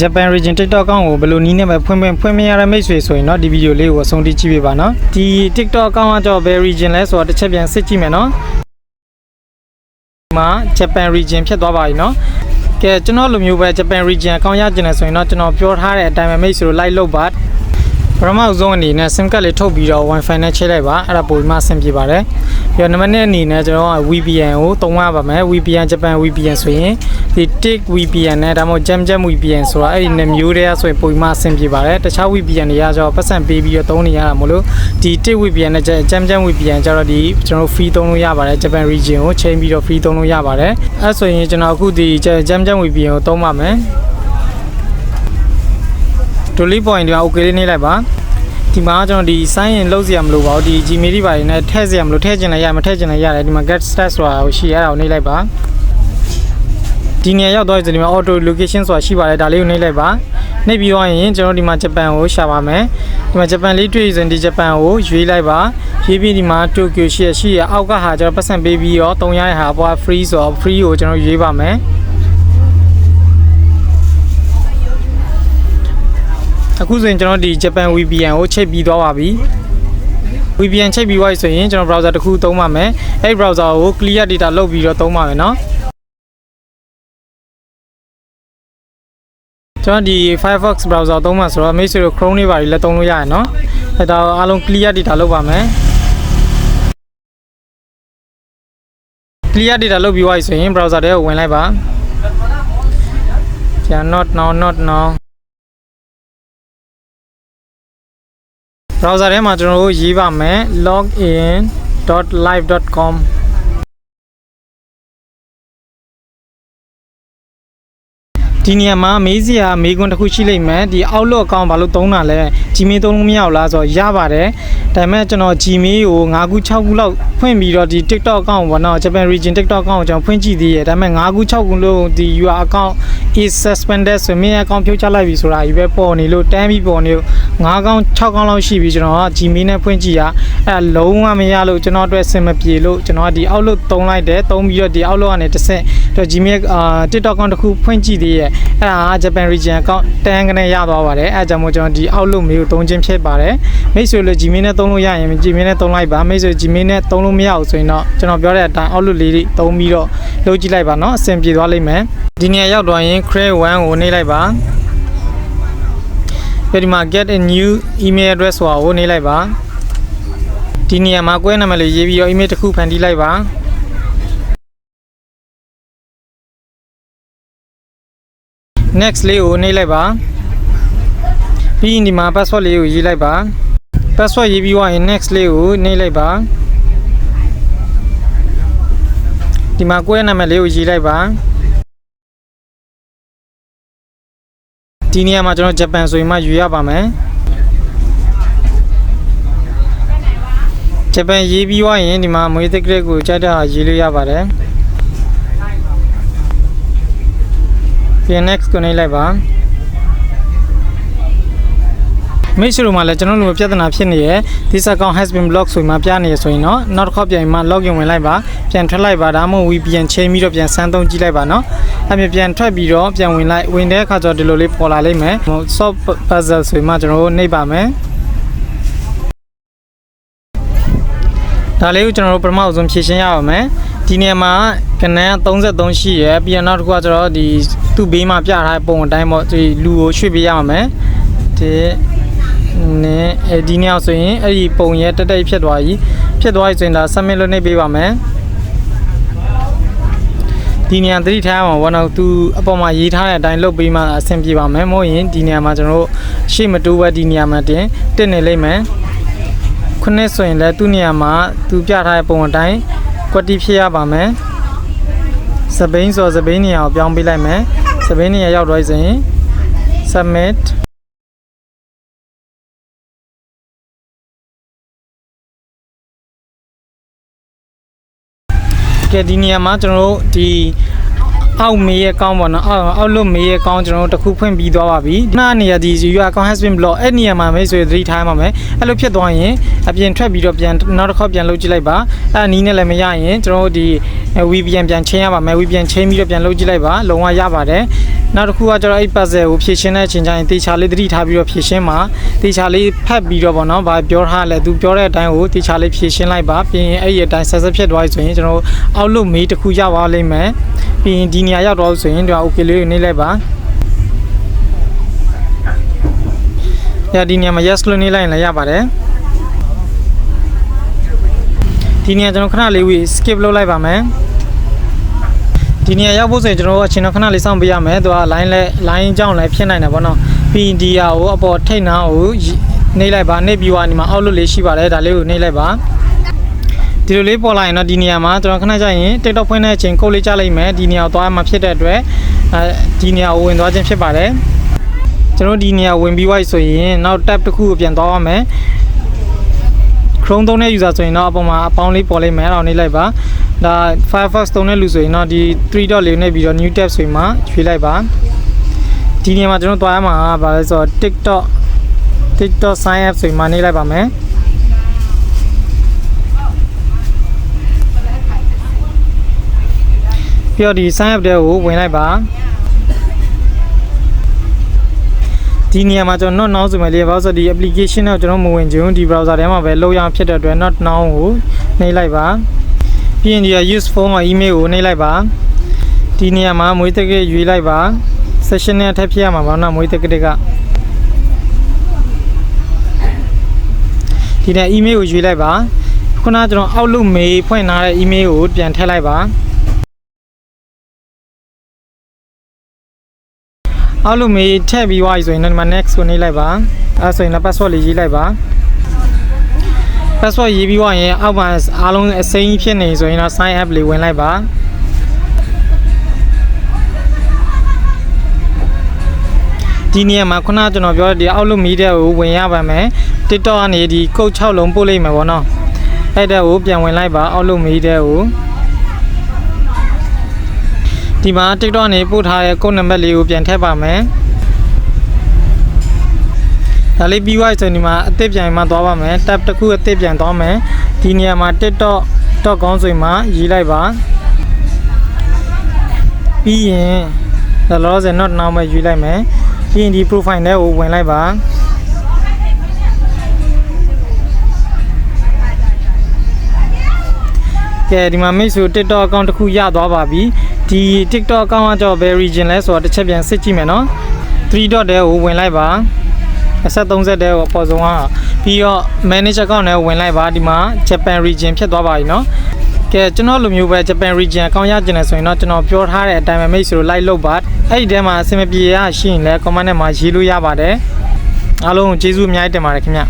Japan Region TikTok အကောင့်ကိုဘယ်လိုနည်းနဲ့ပဲဖွင့်ဖွင့်ဖွင့်မရတဲ့မိတ်ဆွေဆိုရင်တော့ဒီဗီဒီယိုလေးကိုအဆုံးထိကြည့်ပေးပါနော်ဒီ TikTok အကောင့်ကတော့ဘယ် region လဲဆိုတော့တစ်ချက်ပြန်စစ်ကြည့်မယ်နော်ဒီမှာ Japan Region ဖြစ်သွားပါပြီနော်ကဲကျွန်တော်လိုမျိုးပဲ Japan Region အကောင့်ရကျင်တယ်ဆိုရင်တော့ကျွန်တော်ပြောထားတဲ့အတိုင်းပဲမိတ်ဆွေတို့ like လုပ်ပါ ပထမဆုံးအနေနဲ့ SIM card လေးထုတ်ပြီးတော့ Wi-Fi နဲ့ချိန်လိုက်ပါအဲ့ဒါပိုပြီးမှအဆင်ပြေပါတယ်ပြီးတော့နံပါတ်1အနေနဲ့ကျွန်တော်က VPN ကိုသုံးရပါမယ် VPN Japan VPN ဆိုရင်ဒီ Tik VPN နဲ့ဒါမှမဟုတ် Jam Jam VPN ဆိုတာအဲ့ဒီနှစ်မျိုးတည်းဆိုရင်ပိုပြီးမှအဆင်ပြေပါတယ်တခြား VPN တွေကကျတော့ပတ်စံပေးပြီးတော့သုံးနေရတာမလို့ဒီ Tik VPN နဲ့ Jam Jam VPN ကျတော့ဒီကျွန်တော် free သုံးလို့ရပါတယ် Japan region ကိုချိန်ပြီးတော့ free သုံးလို့ရပါတယ်အဲ့ဆိုရင်ကျွန်တော်အခုဒီ Jam Jam VPN ကိုသုံးပါမယ် dolly point တွေက okay လေးနေလိုက်ပါ ဒီမှာကျွန်တော်ဒီ sign in လုပ်စရာမလိုပါဘူးဒီ Gmail တွေပါတယ်နဲ့ထည့်စရာမလိုထည့်ချင်လည်းရမထည့်ချင်လည်းရတယ်ဒီမှာ get start ဆိုတာရှိရတာကိုနှိပ်လိုက်ပါဒီနေရာရောက်တော့ဆိုဒီမှာ auto location ဆိုတာရှိပါတယ်ဒါလေးကိုနှိပ်လိုက်ပါနှိပ်ပြီးတော့ရင်ကျွန်တော်ဒီမှာဂျပန်ကိုရှာပါမယ်ဒီမှာဂျပန်လေးတွေ့ရင်ဒီဂျပန်ကိုရွေးလိုက်ပါရွေးပြီးဒီမှာ Tokyo ရှိရရှိရအောက်ကဟာကျွန်တော်ပတ်စံပေးပြီးတော့300ရဟာပေါ် free ဆိုတော့ free ကိုကျွန်တော်ရွေးပါမယ် အခုဆိုရင်ကျွန်တော်ဒီ Japan VPN ကိုချိန်ပြီးသွားပါပြီ VPN ချိန်ပြီးသွားပြီဆိုရင်ကျွန်တော် browser တစ်ခုသုံးပါမယ်အဲ့ browser ကို clear data လုပ်ပြီးတော့သုံးပါမယ်เนาะကျွန်တော်ဒီ Firefox browser သုံးမှာဆိုတော့မိတ်ဆွေတို့ Chrome တွေပါလည်းသုံးလို့ရတယ်เนาะအဲဒါအားလုံး clear data လုပ်ပါမယ် clear data လုပ်ပြီးသွားပြီဆိုရင် browser ထဲကိုဝင်လိုက်ပါကျန် not now not now browser ထဲမှာကျွန်တော်တို့ရေးပါမယ် login.live.com ဒီနေရာမှာမေးစရာမေးခွန်းတစ်ခုရှိလိမ့်မယ်ဒီ Outlook account ဘာလို့သုံးတာလဲ Gmail သုံးလို့မရဘူးလားဆိုတော့ရပါတယ်ဒါပေမဲ့ကျွန်တော် Gmail ကို9ခု6ခုလောက်ဖွင့်ပြီးတော့ဒီ TikTok account ပေါ့နော် Japan region TikTok account ကိုကျွန်တော်ဖွင့်ကြည့်သေးတယ်ဒါပေမဲ့9ခု6ခုလုံးဒီ your account is suspended ဆိုရင် account ဖြုတ်ချလိုက်ပြီဆိုတာကြီးပဲပေါ်နေလို့တန်းပြီးပေါ်နေလို့ 9ကောင်6ကောင်လောက်ရှိပြီကျွန်တော်က Gmail နဲ့ဖွင့်ကြည့်ရအဲလုံးဝမရလို့ကျွန်တော်အတွက်အဆင်မပြေလို့ကျွန်တော်ကဒီ Outlook သုံးလိုက်တယ်သုံးပြီးတော့ဒီ Outlook ကနေတစ်ဆက်တော့ Gmail အာ TikTok account တစ်ခုဖွင့်ကြည့်သေးရဲ့အဲ့ဒါက Japan region account တန်းကနေရသွားပါတယ်အဲဒါကြောင့်မို့ကျွန်တော်ဒီ Outlook မျိုးသုံးခြင်းဖြစ်ပါတယ်မိတ်ဆွေလို့ Gmail နဲ့သုံးလို့ရရင် Gmail နဲ့သုံးလိုက်ပါမိတ်ဆွေ Gmail နဲ့သုံးလို့မရဘူးဆိုရင်တော့ကျွန်တော်ပြောတဲ့အတိုင်း Outlook လေးတွေသုံးပြီးတော့လုပ်ကြည့်လိုက်ပါเนาะအဆင်ပြေသွားလိမ့်မယ်ဒီနေရာရောက်တော့ရင် create one ကိုနှိပ်လိုက်ပါ ပြီးဒီမှာ get a new email address ဆိုတာကိုနှိပ်လိုက်ပါဒီနေရာမှာကွဲနာမည်လေးရေးပြီးတော့ email တစ်ခုဖန်တီးလိုက်ပါ next လေးကိုနှိပ်လိုက်ပါပြီးရင်ဒီမှာ password လေးကိုရေးလိုက်ပါ password ရေးပြီးသွားရင် next လေးကိုနှိပ်လိုက်ပါဒီမှာကိုယ့်ရဲ့နာမည်လေးကိုရေးလိုက်ပါ ဒီနေရာမှာကျွန်တော်ဂျပန်ဆိုရင်မှယူရပါမယ်ဂျပန်ရေးပြီးသွားရင်ဒီမှာမွေးသက်ကလေးကိုကြိုက်တဲ့ဟာရေးလို့ရပါတယ်ပြန် next ကိုနှိပ်လိုက်ပါ မိတ်ဆွေတို့မှလည်းကျွန်တော်တို့ပြဿနာဖြစ်နေရယ်ဒီစကောင် has been blocked ဆိုမှပြနေရဆိုရင်နော်နောက်တစ်ခေါက်ပြန်မှ login ဝင်လိုက်ပါပြန်ထွက်လိုက်ပါဒါမှမဟုတ် VPN ချိန်ပြီးတော့ပြန်စမ်းသုံးကြည့်လိုက်ပါနော်အဲ့မြပြန်ထွက်ပြီးတော့ပြန်ဝင်လိုက်ဝင်တဲ့အခါကျတော့ဒီလိုလေးပေါ်လာလိမ့်မယ် soft puzzle ဆိုမှကျွန်တော်တို့နှိပ်ပါမယ်ဒါလေးကိုကျွန်တော်တို့ပထမအဆုံးဖြည့်ရှင်းရအောင်မယ်ဒီနေရာမှာကနန်း33ရှိရယ်ပြီးတော့နောက်တစ်ခုကကျွန်တော်ဒီသူ့ဘေးမှာပြထားတဲ့ပုံအတိုင်းပေါ့ဒီလူကိုရွှေ့ပေးရအောင်မယ်ဒီ နဲ့အဲဒီနေ့အောင်ဆိုရင်အဲ့ဒီပုံရဲတက်တက်ဖြစ်သွားပြီဖြစ်သွားပြီဆိုရင်ဒါ submit လုပ်နေပေးပါမယ်ဒီနေရာသတိထားအောင်ဘောနော်သူအပေါ်မှာရေးထားတဲ့အတိုင်းလုပ်ပေးမှအဆင်ပြေပါမယ်မဟုတ်ရင်ဒီနေရာမှာကျွန်တော်တို့ရှေ့မတိုးဘဲဒီနေရာမှာတင်တက်နေလိမ့်မယ်ခုနှစ်ဆိုရင်လည်းသူ့နေရာမှာသူပြထားတဲ့ပုံအတိုင်းကွက်တီဖြစ်ရပါမယ်စပိန်ဆိုစပိန်နေရာကိုပြောင်းပေးလိုက်မယ်စပိန်နေရာရောက်တော့ဆိုရင် submit ကဲဒီနေရာမှာကျွန်တော်တို့ဒီအောက်မေးရဲ့ကောင်းပေါ့နော်အောက်အောက်လို့မေးရဲ့ကောင်းကျွန်တော်တို့တစ်ခုဖွင့်ပြီးသွားပါပြီ။နားနေရာဒီ your account has been blocked အဲ့နေရာမှာမိတ်ဆွေသတိထားမှာမယ်။အဲ့လိုဖြစ်သွားရင်အပြင်ထွက်ပြီးတော့ပြန်နောက်တစ်ခေါက်ပြန်လုပ်ကြည့်လိုက်ပါ။အဲ့နီးနဲ့လည်းမရရင်ကျွန်တော်တို့ဒီအဲ VPN ပြန်ချင်းရပါမယ် VPN ချင်းပြီးတော့ပြန်လုပ်ကြည့်လိုက်ပါလုံးဝရပါတယ်နောက်တစ်ခုကကျတော့အဲ့ puzzle ကိုဖြည့်ရှင်းတဲ့အချိန်ကျရင်တေချာလေးသတိထားပြီးတော့ဖြည့်ရှင်းပါတေချာလေးဖတ်ပြီးတော့ဗောနော်ဗာပြောထားလဲသူပြောတဲ့အတိုင်းကိုတေချာလေးဖြည့်ရှင်းလိုက်ပါပြီးရင်အဲ့ဒီအတိုင်းဆက်ဆက်ဖြစ်သွားပြီဆိုရင်ကျွန်တော်အောက်လို့မေးတစ်ခုရပါလိမ့်မယ်ပြီးရင်ဒီနေရာရောက်တော့ဆိုရင်ဒီက okay လေးကိုနှိပ်လိုက်ပါ။ညာဒီနေရာမှာ yes လို့နေလိုက်ရင်လည်းရပါတယ်။ ဒီနေရာကျွန်တော်ခဏလေးဝေး skip လုပ်လိုက်ပါမယ်။ဒီနေရာရောက်ဖို့ဆိုရင်ကျွန်တော်အချိန်တော့ခဏလေးစောင့်ပေးရမယ်။သူက line လဲ line ကြောင်းလည်းဖြစ်နိုင်တယ်ပေါ့နော်။ပြီးရင်ဒီဟာကိုအပေါ်ထိတ်နာကိုနှိပ်လိုက်ပါနှိပ်ပြီးွားဒီမှာအောက်လို့လေးရှိပါတယ်ဒါလေးကိုနှိပ်လိုက်ပါ။ဒီလိုလေးပေါ်လာရင်တော့ဒီနေရာမှာကျွန်တော်ခဏကြာရင် TikTok ဖွင့်တဲ့အချိန်ကုတ်လေးကြားလိုက်မယ်ဒီနေရာကိုသွားမှဖြစ်တဲ့အတွက်အဲဒီနေရာကိုဝင်သွားခြင်းဖြစ်ပါတယ်။ကျွန်တော်ဒီနေရာဝင်ပြီးွားဆိုရင်နောက် tab တစ်ခုကိုပြန်သွားရမယ် Chrome သုံးတဲ့ user ဆိုရင်တော့အပေါ်မှာအပေါင်းလေးပေါ်လိမ့်မယ်အဲ့ဒါကိုနှိပ်လိုက်ပါဒါ Firefox သုံးတဲ့လူဆိုရင်တော့ဒီ3 dot လေးနဲ့ပြီးတော့ new tab ဆိုရင်မှရွေးလိုက်ပါဒီနေရာမှာကျွန်တော်သွားရမှာကဘာလဲဆိုတော့ TikTok TikTok sign up ဆိုရင်မှနှိပ်လိုက်ပါမယ်ပြီးတော့ဒီ sign up တဲ့ကိုဝင်လိုက်ပါ ဒီနေရာမှာကျွန်တော် not now ဆိုမယ်လေဘာလို့ဆိုဒီ application နဲ့ကျွန်တော်မဝင်ချင်ဘူးဒီ browser ထဲမှာပဲလုပ်ရအောင်ဖြစ်တဲ့အတွက် not now ကိုနှိပ်လိုက်ပါပြီးရင်ဒီက use phone က email ကိုနှိပ်လိုက်ပါဒီနေရာမှာမွေးတက်ကရွေးလိုက်ပါ session နဲ့ထပ်ဖြစ်ရမှာပါနော်မွေးတက်ကတွေကဒီနေ့ email ကိုရွေးလိုက်ပါခုနကကျွန်တော် outlook mail ဖွင့်ထားတဲ့ email ကိုပြန်ထည့်လိုက်ပါ အောက်လို့မေးထည့်ပြီးွားပြီဆိုရင်တော့ဒီမှာ next ကိုနှိပ်လိုက်ပါအဲဆိုရင်လည်း password လေးရေးလိုက်ပါ password ရေးပြီးွားရင်အောက်မှာအားလုံးအစိမ်းကြီးဖြစ်နေဆိုရင်တော့ sign up လေးဝင်လိုက်ပါဒီနေရာမှာခုနကကျွန်တော်ပြောတဲ့ဒီအောက်လို့မီးတဲ့ကိုဝင်ရပါမယ် TikTok ကနေဒီ code 6လုံးပို့လိုက်မယ်ပေါ့နော်အဲ့တဲ့ကိုပြန်ဝင်လိုက်ပါအောက်လို့မီးတဲ့ကို ဒီမှာ TikTok ကနေပို့ထားတဲ့ကိုနံပါတ်လေးကိုပြန်ထည့်ပါမယ်။ဒါလေးပြီးသွားပြီဆိုရင်ဒီမှာအသစ်ပြန်မှသွားပါမယ်။ tab တစ်ခုအသစ်ပြန်သွားမယ်။ဒီနေရာမှာ TikTok.com ဆိုရင်မှရေးလိုက်ပါ။ပြီးရင်ဒါလောဆယ် not now မှာရေးလိုက်မယ်။ပြီးရင်ဒီ profile ထဲကိုဝင်လိုက်ပါ။ကဲဒီမှာမိတ်ဆွေ TikTok account တစ်ခုရသွားပါပြီ ဒီ TikTok account ကကြော very region လဲဆိုတော့တစ်ချက်ပြန်စစ်ကြည့်မယ်နော်3 dot တဲ့ကိုဝင်လိုက်ပါအဆက်30တဲ့ကိုအပေါ်ဆုံးကပြီးတော့ manage account နဲ့ဝင်လိုက်ပါဒီမှာ Japan region ဖြစ်သွားပါပြီနော်ကဲကျွန်တော်လိုမျိုးပဲ Japan region account ရကျင်တယ်ဆိုရင်တော့ကျွန်တော်ပြောထားတဲ့အတိုင်းပဲမိတ်ဆွေတို့ like လုပ်ပါအဲ့ဒီထဲမှာအဆင်မပြေရရှိရင်လည်း comment ထဲမှာရေးလို့ရပါတယ်အားလုံးကိုကျေးဇူးအများကြီးတင်ပါတယ်ခင်ဗျ